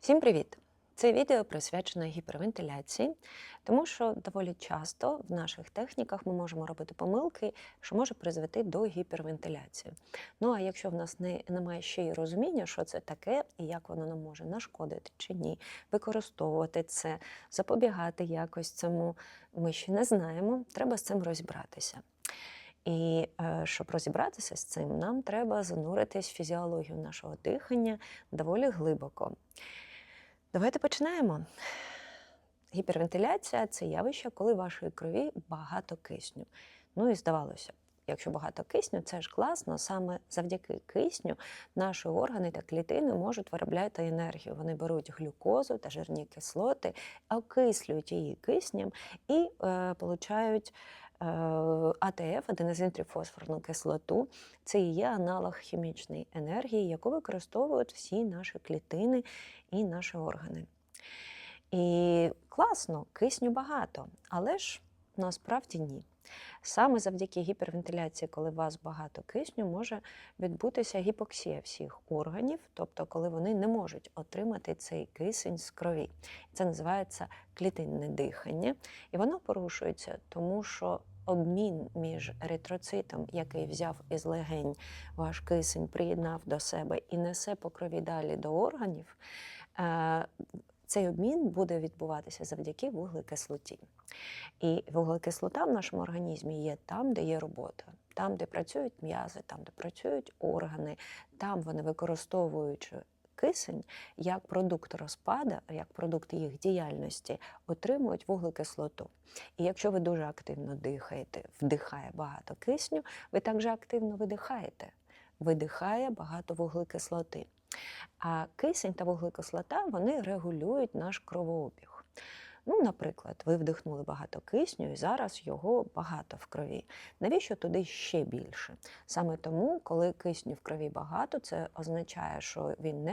Всім привіт! Це відео присвячено гіпервентиляції, тому що доволі часто в наших техніках ми можемо робити помилки, що може призвести до гіпервентиляції. Ну а якщо в нас не, немає ще й розуміння, що це таке і як воно нам може нашкодити чи ні, використовувати це, запобігати якось цьому, ми ще не знаємо, треба з цим розібратися. І е, щоб розібратися з цим, нам треба зануритись в фізіологію нашого дихання доволі глибоко. Давайте починаємо. Гіпервентиляція це явище, коли в вашій крові багато кисню. Ну і здавалося, якщо багато кисню, це ж класно. Саме завдяки кисню наші органи та клітини можуть виробляти енергію. Вони беруть глюкозу та жирні кислоти, окислюють її киснем і е, получають. Е, АТФ, аденозин-трифосфорну кислоту, це і є аналог хімічної енергії, яку використовують всі наші клітини і наші органи. І класно, кисню багато, але ж насправді ні. Саме завдяки гіпервентиляції, коли у вас багато кисню, може відбутися гіпоксія всіх органів, тобто коли вони не можуть отримати цей кисень з крові. Це називається клітинне дихання, і воно порушується, тому що обмін між еритроцитом, який взяв із легень ваш кисень, приєднав до себе і несе по крові далі до органів. Цей обмін буде відбуватися завдяки вуглекислоті. І вуглекислота в нашому організмі є там, де є робота, там, де працюють м'язи, там, де працюють органи, там вони використовуючи кисень як продукт розпада, як продукт їх діяльності, отримують вуглекислоту. І якщо ви дуже активно дихаєте, вдихає багато кисню, ви також активно видихаєте, видихає багато вуглекислоти. А кисень та вуглекислота вони регулюють наш кровообіг. Ну, наприклад, ви вдихнули багато кисню і зараз його багато в крові. Навіщо туди ще більше? Саме тому, коли кисню в крові багато, це означає, що він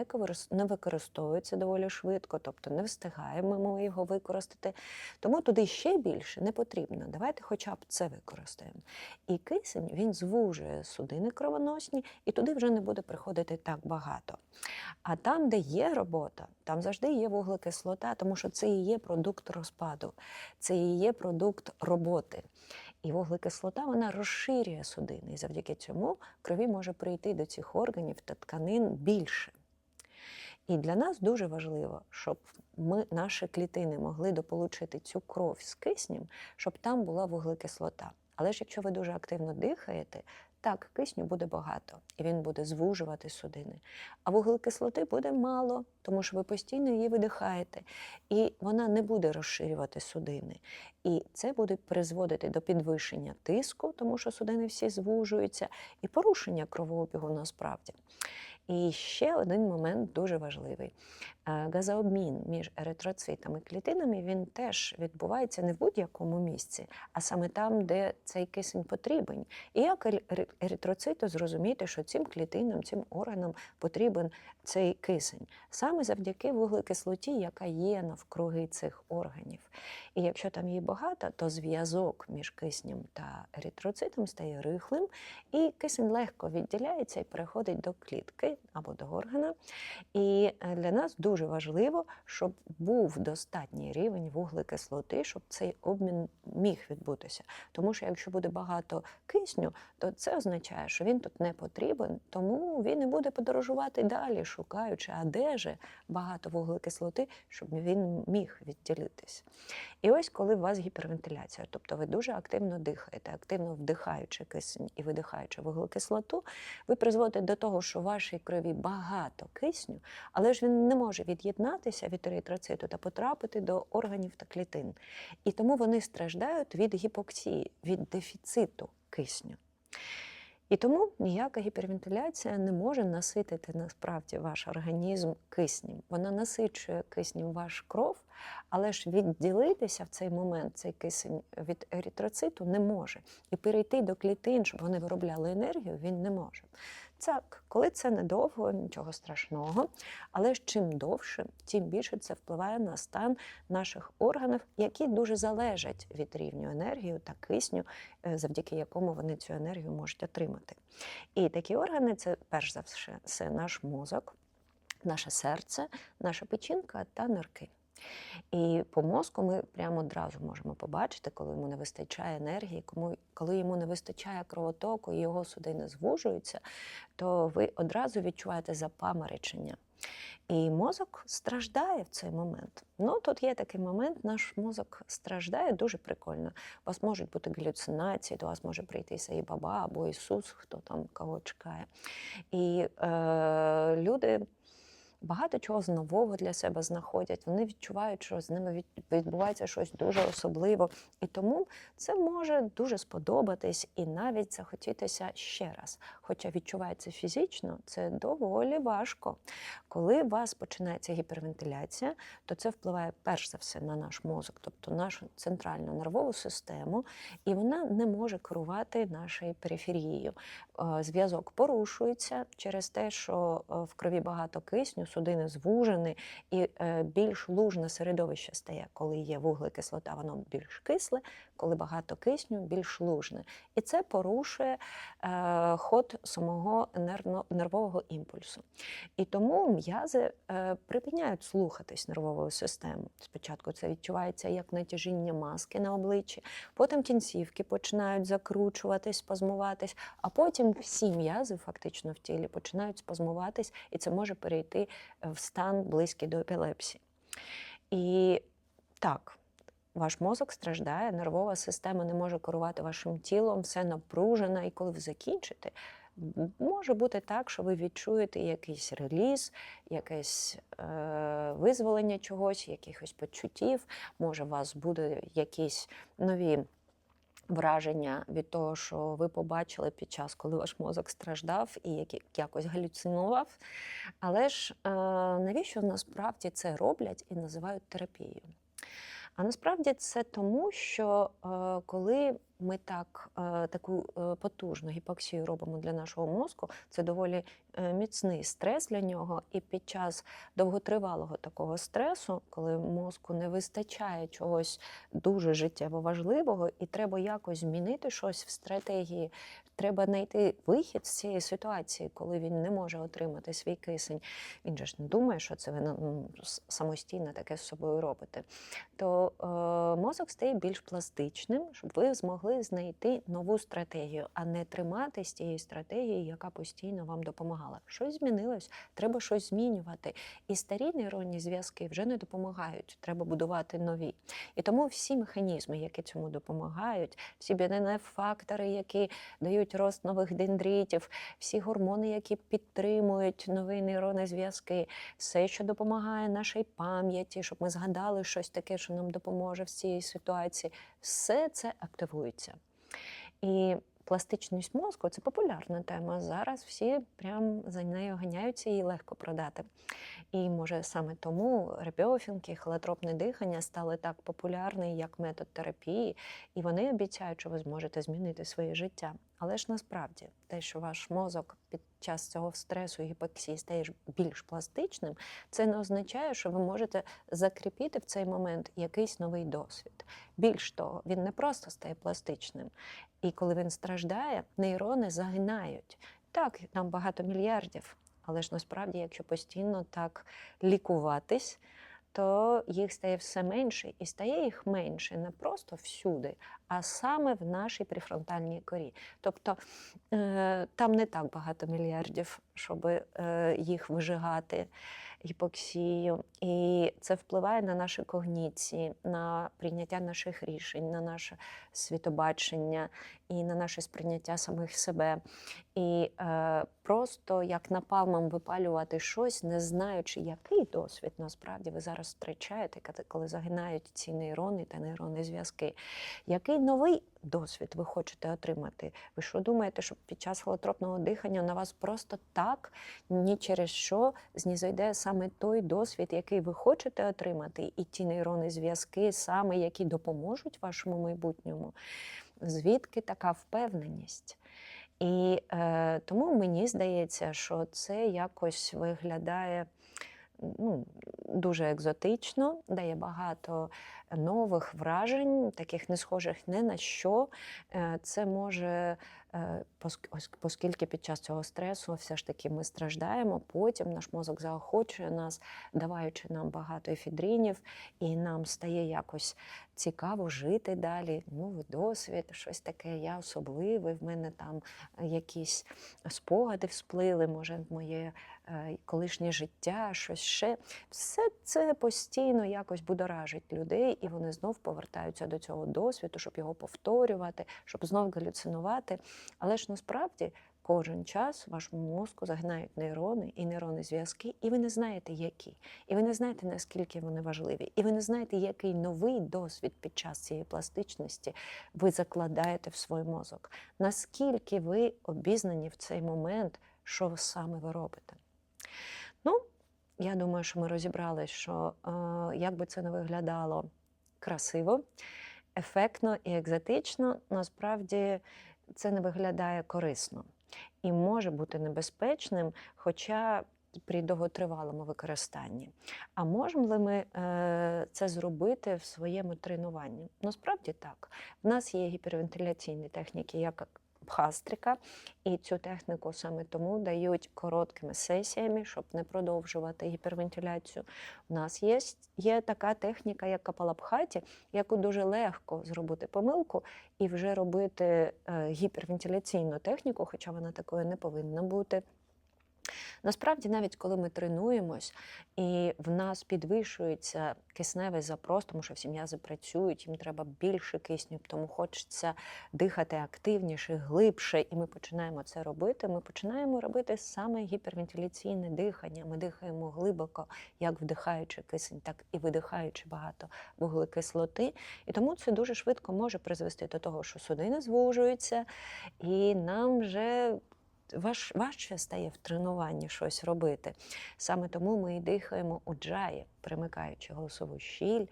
не використовується доволі швидко, тобто не встигаємо ми його використати. Тому туди ще більше не потрібно. Давайте хоча б це використаємо. І кисень він звужує судини кровоносні, і туди вже не буде приходити так багато. А там, де є робота, там завжди є вуглекислота, тому що це і є продукт розпаду, це і є продукт роботи. І вуглекислота вона розширює судини. І завдяки цьому крові може прийти до цих органів та тканин більше. І для нас дуже важливо, щоб ми, наші клітини могли дополучити цю кров з киснем, щоб там була вуглекислота. Але ж якщо ви дуже активно дихаєте, так, кисню буде багато, і він буде звужувати судини. А вуглекислоти буде мало, тому що ви постійно її видихаєте, і вона не буде розширювати судини. І це буде призводити до підвищення тиску, тому що судини всі звужуються, і порушення кровообігу насправді. І ще один момент дуже важливий. Е, Газообмін між еритроцитами і клітинами він теж відбувається не в будь-якому місці, а саме там, де цей кисень потрібен. І як еритроциту зрозуміти, що цим клітинам, цим органам потрібен цей кисень? Саме завдяки вуглекислоті, яка є навкруги цих органів. І якщо там її багато, то зв'язок між киснем та еритроцитом стає рихлим, і кисень легко відділяється і переходить до клітки або до органа. І е, для нас дуже важливо, щоб був достатній рівень вуглекислоти, щоб цей обмін міг відбутися. Тому що якщо буде багато кисню, то це означає, що він тут не потрібен, тому він і буде подорожувати далі, шукаючи, а де же багато вуглекислоти, щоб він міг відділитись. І ось коли у вас гіпервентиляція, тобто ви дуже активно дихаєте, активно вдихаючи кисень і видихаючи вуглекислоту, ви призводите до того, що в вашій крові багато кисню, але ж він не може від'єднатися від еритроциту та потрапити до органів та клітин. І тому вони страждають від гіпоксії, від дефіциту кисню. І тому ніяка гіпервентиляція не може наситити насправді ваш організм киснем. Вона насичує киснем ваш кров, Але ж відділитися в цей момент цей кисень від еритроциту не може. І перейти до клітин, щоб вони виробляли енергію, він не може. Так, коли це недовго, нічого страшного, але чим довше, тим більше це впливає на стан наших органів, які дуже залежать від рівню енергії та кисню, е, завдяки якому вони цю енергію можуть отримати. І такі органи це перш за все це наш мозок, наше серце, наша печінка та нирки. І по мозку ми прямо одразу можемо побачити, коли йому не вистачає енергії, кому- коли йому не вистачає кровотоку і його судини звужуються, то ви одразу відчуваєте запаморочення. І мозок страждає в цей момент. Ну, тут є такий момент, наш мозок страждає дуже прикольно. У вас можуть бути галюцинації, до вас може прийти Саї Баба або Ісус, хто там кого чекає. І е, люди багато чого з нового для себе знаходять. Вони відчувають, що з ними відбувається щось дуже особливо. І тому це може дуже сподобатись і навіть захотітися ще раз. Хоча відчувається фізично, це доволі важко. Коли у вас починається гіпервентиляція, то це впливає перш за все на наш мозок, тобто нашу центральну нервову систему, і вона не може керувати нашою периферією. Е, Зв'язок порушується через те, що е, в крові багато кисню, судини звужені, і е, більш лужне середовище стає, коли є вуглекислота, воно більш кисле, коли багато кисню, більш лужне. І це порушує е, ход самого нервового імпульсу. І тому м'язи е, припиняють слухатись нервовою системою. Спочатку це відчувається як натяжіння маски на обличчі, потім кінцівки починають закручуватись, спазмуватись, а потім всі м'язи фактично в тілі починають спазмуватись, і це може перейти в стан близький до епілепсії. І так, ваш мозок страждає, нервова система не може керувати вашим тілом, все напружено, і коли ви закінчите, може бути так, що ви відчуєте якийсь реліз, якесь е, визволення чогось, якихось почуттів, може, у вас будуть якісь нові. Враження від того, що ви побачили під час, коли ваш мозок страждав і якось галюцинував. Але ж е, навіщо насправді це роблять і називають терапією? А насправді це тому, що е, коли ми так, е, таку е, потужну гіпоксію робимо для нашого мозку, це доволі е, міцний стрес для нього. І під час довготривалого такого стресу, коли мозку не вистачає чогось дуже життєво важливого, і треба якось змінити щось в стратегії, треба знайти вихід з цієї ситуації, коли він не може отримати свій кисень. Він же ж не думає, що це ви ну, самостійно таке з собою робите. То е, мозок стає більш пластичним, щоб ви змогли знайти нову стратегію, а не триматись тієї стратегії, яка постійно вам допомагала. Щось змінилось, треба щось змінювати. І старі нейронні зв'язки вже не допомагають, треба будувати нові. І тому всі механізми, які цьому допомагають, всі БНФ-фактори, які дають рост нових дендритів, всі гормони, які підтримують нові нейронні зв'язки, все, що допомагає нашій пам'яті, щоб ми згадали щось таке, що нам допоможе в цій ситуації, все це активується. І пластичність мозку це популярна тема. Зараз всі прям за нею ганяються і легко продати. І може саме тому ребіофінки, холотропне дихання стали так популярні як метод терапії, і вони обіцяють, що ви зможете змінити своє життя. Але ж насправді те, що ваш мозок під час цього стресу і гіпоксії стає більш пластичним, це не означає, що ви можете закріпити в цей момент якийсь новий досвід. Більш того, він не просто стає пластичним. І коли він страждає, нейрони загинають. Так, там багато мільярдів, але ж насправді, якщо постійно так лікуватись, то їх стає все менше, і стає їх менше не просто всюди, а саме в нашій префронтальній корі. Тобто е, там не так багато мільярдів, щоб е, їх вижигати гіпоксію. І це впливає на наші когніції, на прийняття наших рішень, на наше світобачення і на наше сприйняття самих себе. І е, просто як напалмом випалювати щось, не знаючи, який досвід насправді ви зараз втрачаєте, коли- загинають ці нейрони та нейронні зв'язки. Який новий досвід ви хочете отримати? Ви що думаєте, що під час холотропного дихання на вас просто так, ні через що знізойде саме той досвід, який ви хочете отримати, і ті нейронні зв'язки, саме які допоможуть вашому майбутньому? Звідки така впевненість? І е, тому мені здається, що це якось виглядає ну, дуже екзотично, дає багато нових вражень, таких не схожих не на що. Е, Це може, е, оскільки під час цього стресу все ж таки ми страждаємо, потім наш мозок заохочує нас, даваючи нам багато ефідрінів, і нам стає якось цікаво жити далі. Новий досвід, щось таке, я особливий, в мене там якісь спогади всплили, може, моє колишнє життя, щось ще. Все це постійно якось будоражить людей, і вони знов повертаються до цього досвіду, щоб його повторювати, щоб знов галюцинувати. Але ж насправді кожен час вашому мозку загинають нейрони і нейронні зв'язки, і ви не знаєте, які. І ви не знаєте, наскільки вони важливі. І ви не знаєте, який новий досвід під час цієї пластичності ви закладаєте в свій мозок. Наскільки ви обізнані в цей момент, що саме ви робите. Ну, я думаю, що ми розібрали, що е, як би це не виглядало красиво, ефектно і екзотично, насправді це не виглядає корисно і може бути небезпечним, хоча при довготривалому використанні. А можемо ли ми е, це зробити в своєму тренуванні? Насправді так. В нас є гіпервентиляційні техніки, як Бхастрика, і цю техніку саме тому дають короткими сесіями, щоб не продовжувати гіпервентиляцію. У нас є, є така техніка, як капалабхаті, яку дуже легко зробити помилку і вже робити е, гіпервентиляційну техніку, хоча вона такою не повинна бути. Насправді, навіть коли ми тренуємось і в нас підвищується кисневий запрос, тому що всі м'язи працюють, їм треба більше кисню, тому хочеться дихати активніше, глибше, і ми починаємо це робити. Ми починаємо робити саме гіпервентиляційне дихання. Ми дихаємо глибоко, як вдихаючи кисень, так і видихаючи багато вуглекислоти. І тому це дуже швидко може призвести до того, що судини звужуються, і нам вже важ, важче стає в тренуванні щось робити. Саме тому ми і дихаємо у джаї, примикаючи голосову щіль,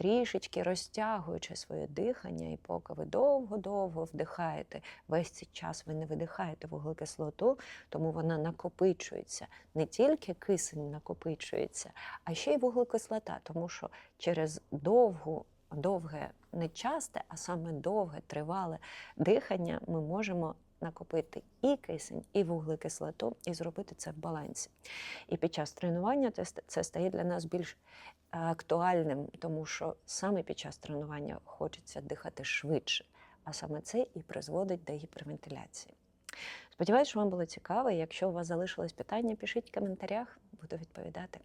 трішечки розтягуючи своє дихання, і поки ви довго-довго вдихаєте, весь цей час ви не видихаєте вуглекислоту, тому вона накопичується. Не тільки кисень накопичується, а ще й вуглекислота, тому що через довгу. Довге, не часте, а саме довге, тривале дихання ми можемо накопити і кисень, і вуглекислоту, і зробити це в балансі. І під час тренування це, стає для нас більш е, актуальним, тому що саме під час тренування хочеться дихати швидше, а саме це і призводить до гіпервентиляції. Сподіваюсь, що вам було цікаво. Якщо у вас залишились питання, пишіть в коментарях, буду відповідати.